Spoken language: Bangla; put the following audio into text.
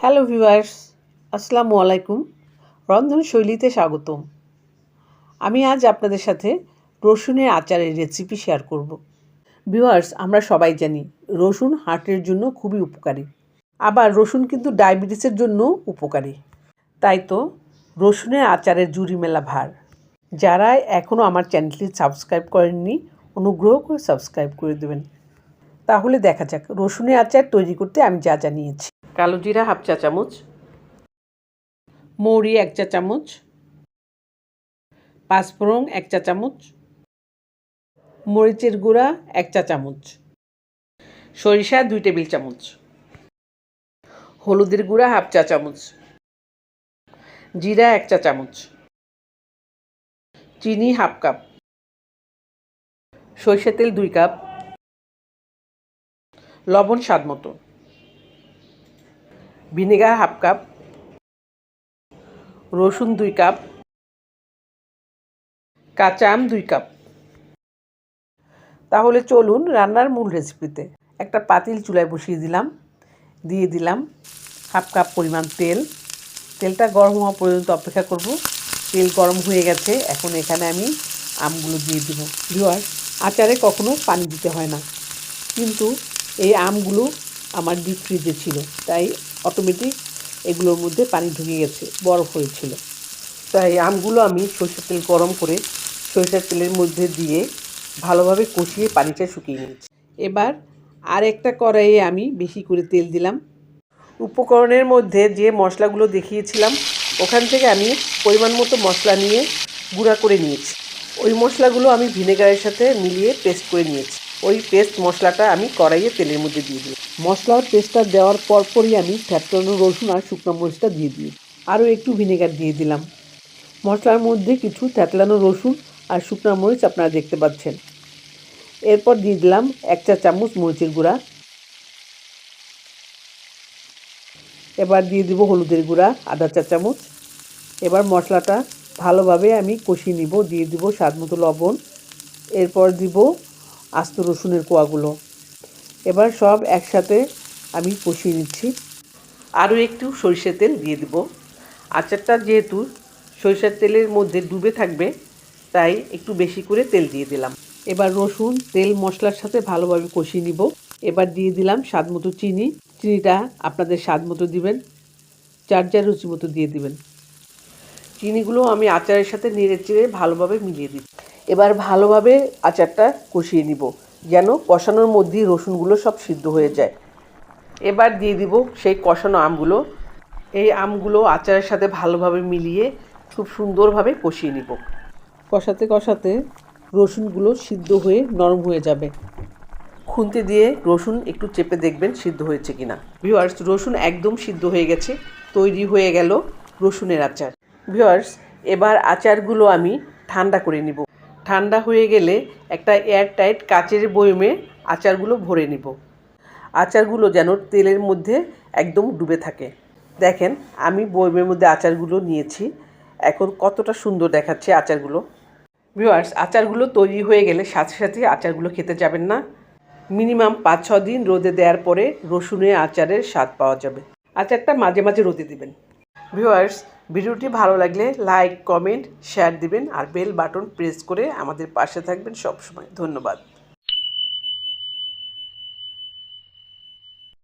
হ্যালো ভিউয়ার্স আসসালামু আলাইকুম রন্ধন শৈলীতে স্বাগতম আমি আজ আপনাদের সাথে রসুনের আচারের রেসিপি শেয়ার করব। ভিউয়ার্স আমরা সবাই জানি রসুন হার্টের জন্য খুবই উপকারী। আবার রসুন কিন্তু ডায়াবেটিসের জন্য উপকারী। তাই তো রসুনের আচারের জুড়ি মেলা ভার। যারা এখনও আমার চ্যানেলটি সাবস্ক্রাইব করেননি, অনুগ্রহ করে সাবস্ক্রাইব করে দেবেন। তাহলে দেখা যাক, রসুনের আচার তৈরি করতে আমি যা যা নিয়েছি। কালো জিরা হাফ চা চামচ, মৌরি এক চা চামচ, পাঁচফোড়ন এক চা চামচ, মরিচের গুঁড়া এক চা চামচ, সরিষা দুই টেবিল চামচ, হলুদের গুঁড়া হাফ চা চামচ, জিরা এক চা চামচ, চিনি হাফ কাপ সরিষা তেল দুই কাপ লবণ স্বাদ মতো। Vinegar half cup. রসুন দুই কাপ। কাঁচা আম দুই কাপ। তাহলে চলুন রান্নার মূল রেসিপিতে একটা পাতিল চুলায় বসিয়ে দিলাম। দিয়ে দিলাম হাফ কাপ পরিমাণ তেল। তেলটা গরম হওয়া পর্যন্ত অপেক্ষা করব। তেল গরম হয়ে গেছে, এখন এখানে আমি আমগুলো দিয়ে দিব। ভিওয়ার আচারে কখনো পানি দিতে হয় না। কিন্তু এই আমগুলো আমার ডিপ ফ্রিজে ছিল। তাই অটোমেটিক এগুলোর মধ্যে পানি ঢুকে গেছে, বরফ হয়েছিল। তাই আমগুলো আমি সরষের তেল গরম করে সরষের তেলের মধ্যে দিয়ে ভালোভাবে কষিয়ে পানিটা শুকিয়ে নিয়েছি। এবার আর একটা কড়াইয়ে আমি বেশি করে তেল দিলাম। উপকরণের মধ্যে যে মশলাগুলো দেখিয়েছিলাম, ওখান থেকে আমি পরিমাণ মতো মশলা নিয়ে গুঁড়া করে নিয়েছি। ওই মশলাগুলো আমি ভিনেগারের সাথে মিলিয়ে পেস্ট করে নিয়েছি। ওই পেস্ট মশলাটা আমি কড়াইয়ে তেলের মধ্যে দিয়ে দিই মশলার পেস্টটা দেওয়ার পরপরই আমি ফ্যাটটানো রসুন আর শুকনো মরিচটা দিয়ে দিই আরও একটু ভিনেগার দিয়ে দিলাম। মশলার মধ্যে কিছু থ্যাতলানো রসুন আর শুকনো মরিচ আপনারা দেখতে পাচ্ছেন। এরপর দিয়ে দিলাম এক চা চামচ মরিচের গুঁড়া। এবার দিয়ে দিব হলুদের গুঁড়া, আধা চা চামচ। এবার মশলাটা ভালোভাবে আমি কষিয়ে নিব। দিয়ে দিব স্বাদ মতো লবণ। এরপর দিব আস্ত রসুনের কোয়াগুলো। এবার সব একসাথে আমি কষিয়ে নিচ্ছি। আরও একটু সরিষার তেল দিয়ে দিব। আচারটা যেহেতু সরিষার তেলের মধ্যে ডুবে থাকবে, তাই একটু বেশি করে তেল দিয়ে দিলাম। এবার রসুন, তেল, মশলার সাথে ভালোভাবে কষিয়ে নিব। এবার দিয়ে দিলাম স্বাদ মতো চিনি। চিনিটা আপনাদের স্বাদ মতো দিবেন চার চার রুচি মতো দিয়ে দিবেন। চিনিগুলো আমি আচারের সাথে নেড়ে চেড়ে ভালোভাবে মিলিয়ে দিই এবার ভালোভাবে আচারটা কষিয়ে নিব, যেন কষানোর মধ্যেই রসুনগুলো সব সিদ্ধ হয়ে যায়। এবার দিয়ে দিব সেই কষানো আমগুলো। এই আমগুলো আচারের সাথে ভালোভাবে মিলিয়ে খুব সুন্দরভাবে কষিয়ে নিব। কষাতে কষাতে রসুনগুলো সিদ্ধ হয়ে নরম হয়ে যাবে। খুন্তি দিয়ে রসুন একটু চেপে দেখবেন সিদ্ধ হয়েছে কিনা। ভিওয়ার্স রসুন একদম সিদ্ধ হয়ে গেছে, তৈরি হয়ে গেল রসুনের আচার। ভিওয়ার্স এবার আচারগুলো আমি ঠান্ডা করে নিব। ঠান্ডা হয়ে গেলে একটা এয়ার টাইট কাচের বয়মে আচারগুলো ভরে নিব। আচারগুলো যেন তেলের মধ্যে একদম ডুবে থাকে। দেখেন, আমি বয়মের মধ্যে আচারগুলো নিয়েছি। এখন কতটা সুন্দর দেখাচ্ছে আচারগুলো। ভিওয়ার্স আচারগুলো তৈরি হয়ে গেলে সাথে সাথে আচারগুলো খেতে যাবেন না। মিনিমাম পাঁচ ছ দিন রোদে দেওয়ার পরে রসুনের আচারের স্বাদ পাওয়া যাবে। আচারটা মাঝে মাঝে রোদে দিবেন। ভিউয়ার্স ভিডিওটি ভালো লাগলে লাইক, কমেন্ট শেয়ার দিবেন আর বেল বাটন প্রেস করে আমাদের পাশে থাকবেন সবসময়। ধন্যবাদ।